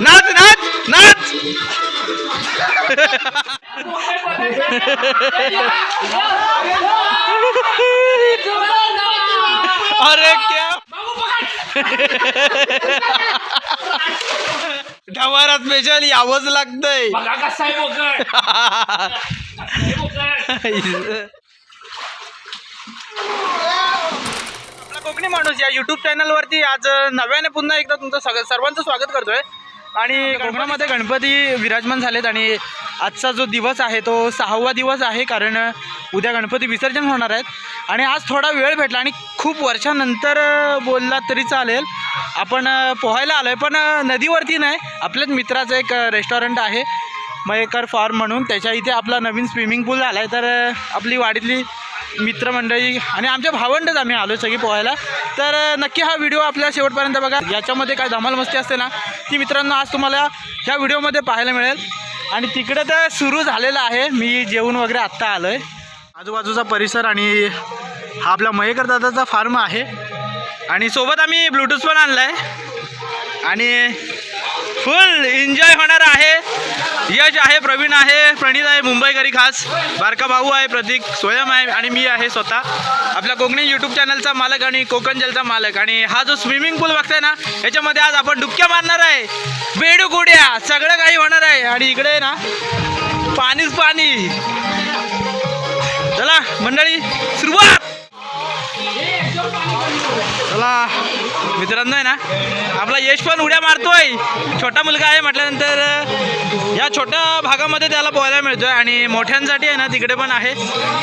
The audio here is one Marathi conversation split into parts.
नाच नाच नाच अरे क्या? ढवारा स्पेशल यावंच लागतंय बघा कसा आहे बोकड आहे बोकड आपला कोकणी माणूस या युट्यूब चॅनलवरती आज नव्याने पुन्हा एकदा तुमचं सगळं सर्वांचं स्वागत करतोय. आणि कोकणामध्ये गणपती विराजमान झालेत आणि आजचा जो दिवस आहे तो सहावा दिवस आहे कारण उद्या गणपती विसर्जन होणार आहेत आणि आज थोडा वेळ भेटला आणि खूप वर्षानंतर बोलला तरी चालेल. आपण पोहायला आलो आहे पण नदीवरती नाही. आपल्याच मित्राचं एक रेस्टॉरंट आहे मयेकर फार्म म्हणून. त्याच्या इथे आपला नवीन स्विमिंग पूल झाला आहे तर आपली वाडीतली मित्रमंडळी आणि आमच्या भावंडच आम्ही आलो सगळी पोहायला. तर नक्की हा व्हिडिओ आपल्या शेवटपर्यंत बघा. याच्यामध्ये काय धमाल मस्ती असते ना ती मित्रांनो आज तुम्हाला ह्या व्हिडिओमध्ये पाहायला मिळेल. आणि तिकडे तर सुरू झालेलं आहे. मी जेवण वगैरे आत्ता आलो आहे आजूबाजूचा परिसर आणि हा आपला मयेकर दादाचा फार्म आहे. आणि सोबत आम्ही ब्लूटूथ पण आणला आहे आणि फुल एन्जॉय होणार आहे. यश आहे प्रवीण आहे प्रणित आहे मुंबईकरी खास. बारका भाऊ आहे प्रतीक स्वयं आहे आणि मी आहे स्वतः. आपल्या कोकणी यूट्यूब चॅनलचा मालक आणि कोकण जलचा मालक. आणि हा जो स्विमिंग पूल बघताय ना याच्यामध्ये आज आपण डुबक्या मारणार आहे. बेडू गुड्या सगळं काही होणार आहे. आणि इकडे ना पाणीच पाणी. चला मंडळी सुरुवात! आपला मित्रांनो आहे ना आपला यश पण उड्या मारतोय. छोटा मुलगा आहे म्हटल्यानंतर या छोट्या भागामध्ये त्याला पोहायला मिळतोय आणि मोठ्यांसाठी आहे ना तिकडे पण आहे.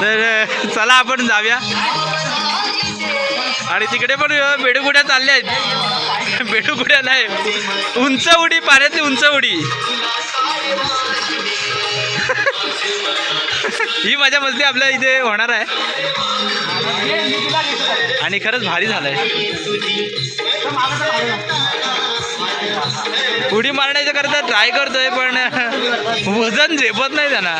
तर चला आपण जाऊया. आणि तिकडे पण बेडूगुड्या चालल्या आहेत. बेडूगुड्या नाही उंच उडी पाण्यातली उंच उडी. ही मजा मस्ती आपल्या इथे होणार आहे. आणि खरंच भारी झालंय. उडी मारण्याच्या करता ट्राय करतोय पण वजन झेपत नाही त्यांना.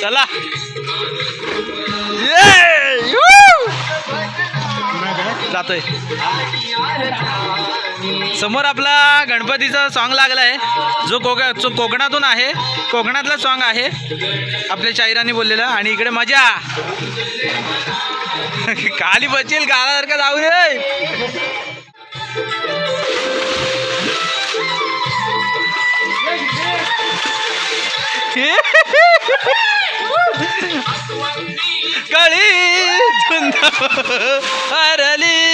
चला. जातोय. समोर आपला गणपतीचा सॉन्ग लागलाय. जो कोक जो कोकणातून आहे कोकणातला सॉन्ग आहे. आपल्या शाहिरांनी बोललेला आणि इकडे मजा. खाली बचेल गालासारखं जाऊ दे. कळी हरली.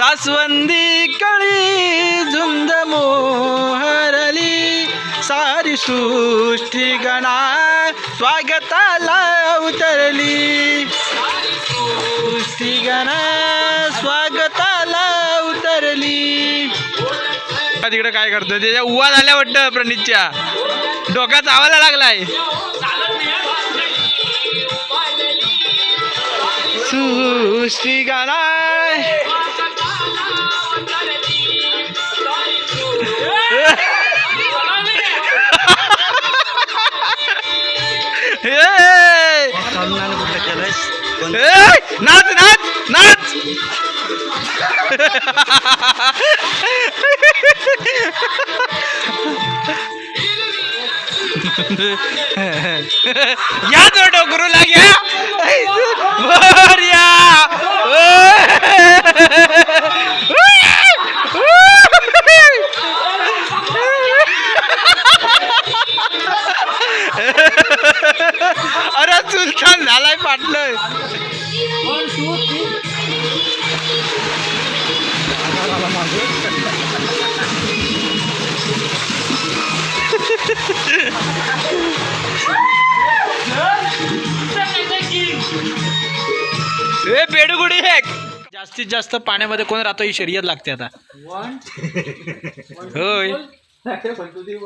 जास्वंदी कळी झुंद मोहरली सारी सृष्टी गणा स्वागताला उतरली सृष्टी गणा स्वागताला उतरली तिकडे काय करतोय? त्याच्या उवा झाल्या वाटतं प्रणितच्या डोक्यात आवायला लागलाय. सृष्टी गणा ए! कुठलं केलंयस ए! नाच नाच नाच या तो डोकरूला घ्या वर या अरे सुलतान झालाय पाटलं ए बेडुगुडी हेक जास्तीत जास्त पाण्यामध्ये कोण राहतो ही शर्यत लागते आता. होय.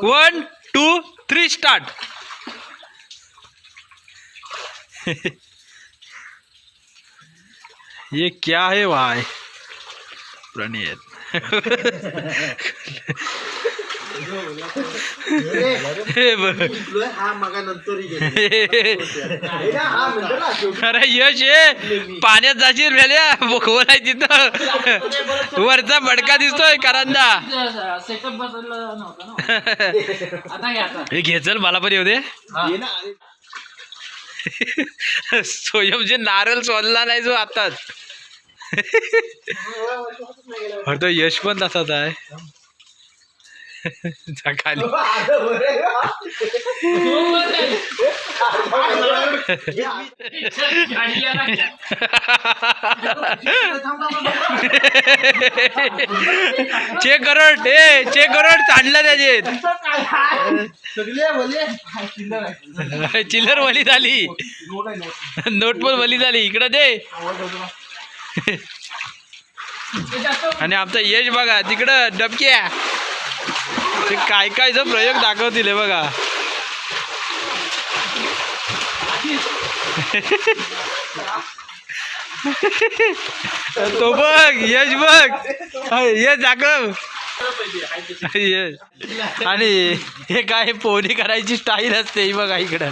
वन टू थ्री स्टार्ट ये क्या है भाई? प्रणीत। हे हा अरे यश ये! पाण्यात जाशील भेल्या बोकवल आहे तिथं. वरचा बडका दिसतोय करंदा. सेटअप बदलला नव्हता ना. आता घ्या आता. हे घे चल मला पण येऊ दे. स्वयंचे नारळ सोडला नाही जो आताच. तो यश पण तसाच आहे. चेक करोड ए चेक करोड चांडलं त्याचे. चिल्लर वली झाली नोट पण वली झाली इकडं दे. हे आणि आमचा यश बघा तिकडं डबक्या ते काय काय जर प्रयोग दाखवतील बघा. तो बघ यश बघ. यश दाखव. यश. आणि हे काय पोरी करायची स्टाईल असते ही बघा इकडं.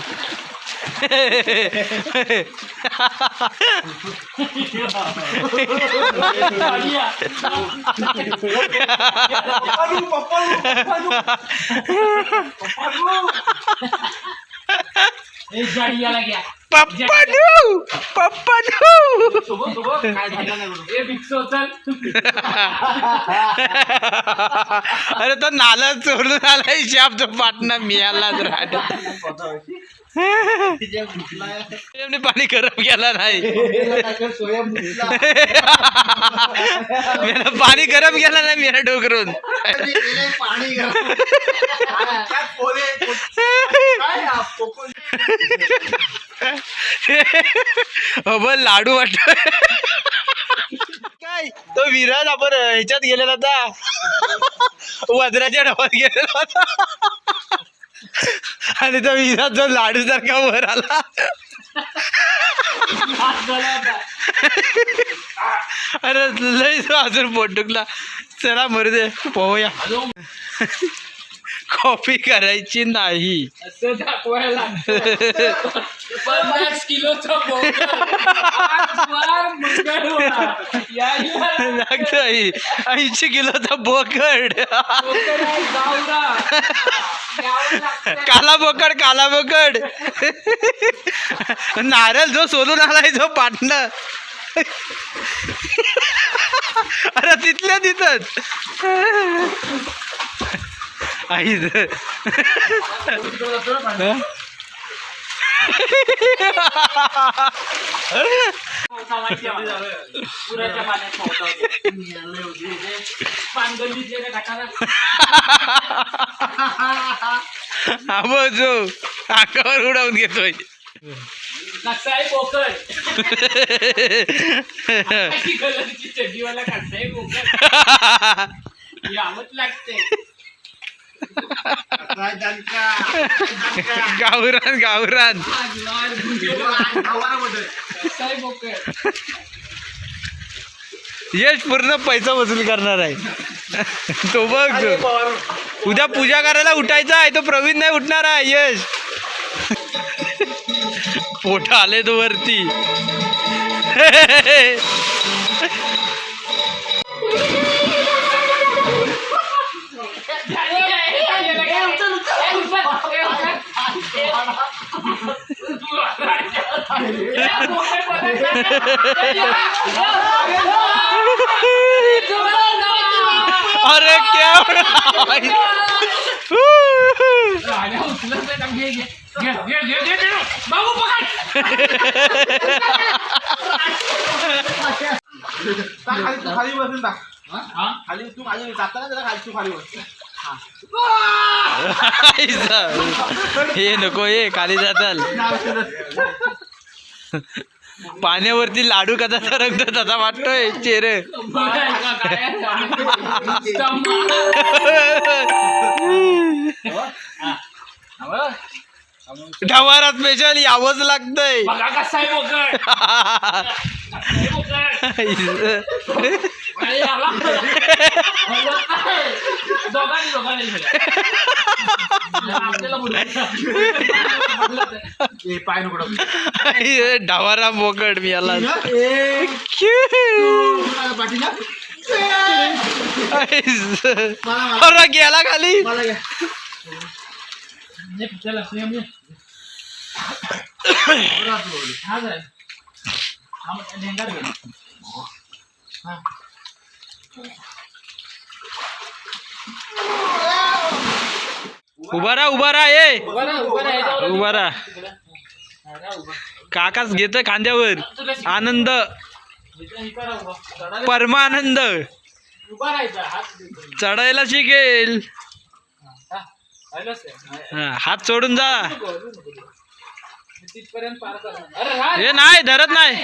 पप्पानू. पप्पानू. बरोबर. हे फिक्स होतं अरे तो नाला चोरून आला शाप तो पाटणा मिळालाच राहत पाणी गरम केला नाही. पाणी गरम केला नाही मेरा डोकरून अबल लाडू वाटत काय? तो विराज आपण ह्याच्यात गेलेला होता. वज्राच्या डबात गेलेला होता. आणि तो विराज जो लाडू सारखा वर आला. अरे लय अजून पोट दुखला चला मरू दे पोहूया. कॉपी करायची नाही. असं दाखवायला पन्नास किलोचा ऐंशी किलोचा बोकड. काला बोकड काला बोकड. नारळ जो सोडून आलाय जो पाटणं अरे तिथल्या तिथंच. आई पोहता माहिती आहे मला. पुराच्या पाण्यात पोहता होते. पानगल्लीतल्या त्या घाटाला हा बघ जो अंगावर उडवून घेतोय कसा आहे बोकड अशी कलरची चड्डीवाला कसा आहे बोकड यावंच लागते गावरान गावरान. यश पूर्ण पैसा वसूल करणार आहे. तो बघ. उद्या पूजा करायला उठायचा आहे तो प्रवीण नाही उठणार आहे यश. पोट आले तो वरती. अरे क्या बाबू पकड खाली बसून टाक खाली तू खाली जाताना त्याला खाली तू खाली बस. हे नको हे खाली जाताल. पाण्यावरती लाडू कसा सरकतो तसा वाटतोय चेहरे बघायला काय स्तंभ. हा. ढवारा स्पेशल यावंच लागतंय बघा कसा आहे बोकड कसा आहे बोकड अरे आला. दोघांनी दोघांनी दिलं. आपल्याला बोलू. ए पाय नको डावारा मोकड मी याला ए पाठीला मला मला अरे गेला खाली मला घ्या उभा राहा उभा राहा ये उभा राहा. काकाच घेत खांद्यावर. आनंद. परमानंद. चढायला शिकेल. हात सोडून जा. हे. नाही धरत नाही.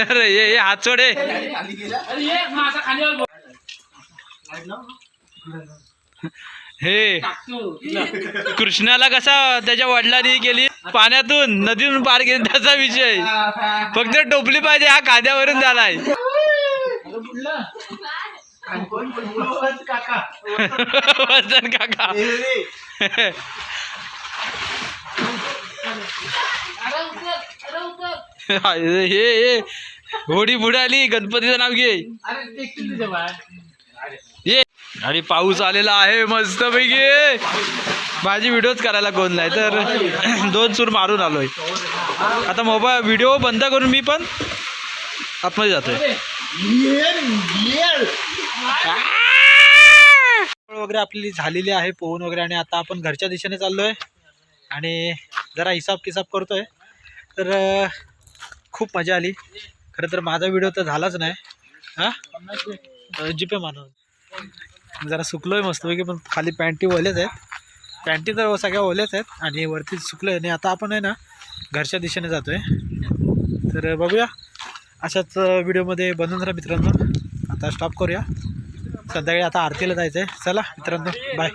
अरे ये. ये. हात सोड हे. गेला. हे. कृष्णाला कसा त्याच्या वडिलांनी केली? पाण्यातून नदीतून पार केली त्याचा विषय. फक्त टोपली पाहिजे हा कांद्यावरून झालाय. वजन काका. हे हे होडी बुडाली गणपतीचं नाव घे. ये. आणि पाऊस आलेला आहे मस्त पैकी माझी व्हिडिओच करायला कोण नाही तर दोन सूर मारून आलोय. आता मोबाईल व्हिडिओ बंद करून मी पण आतमध्ये जातोय. वगैरे आपली झालेली आहे पोहून वगैरे आणि आता आपण घरच्या दिशेने चाललोय. आणि जरा हिसाब किसाब करतोय. तर खूप मजा आली. खरं तर माझा व्हिडिओ तर झालाच नाही. हां? जी पे मानव जरा सुकलोय मस्तपैकी पण खाली पॅन्टी ओलेच आहेत. पॅन्टी तर सगळ्या ओल्याच आहेत आणि वरती सुकलोय. आणि आता आपण आहे ना घरच्या दिशेने जातोय. तर बघूया. अशाच व्हिडिओमध्ये बनवून राहा मित्रांनो. आता स्टॉप करूया. संध्याकाळी आता आरतीला जायचं आहे चला मित्रांनो बाय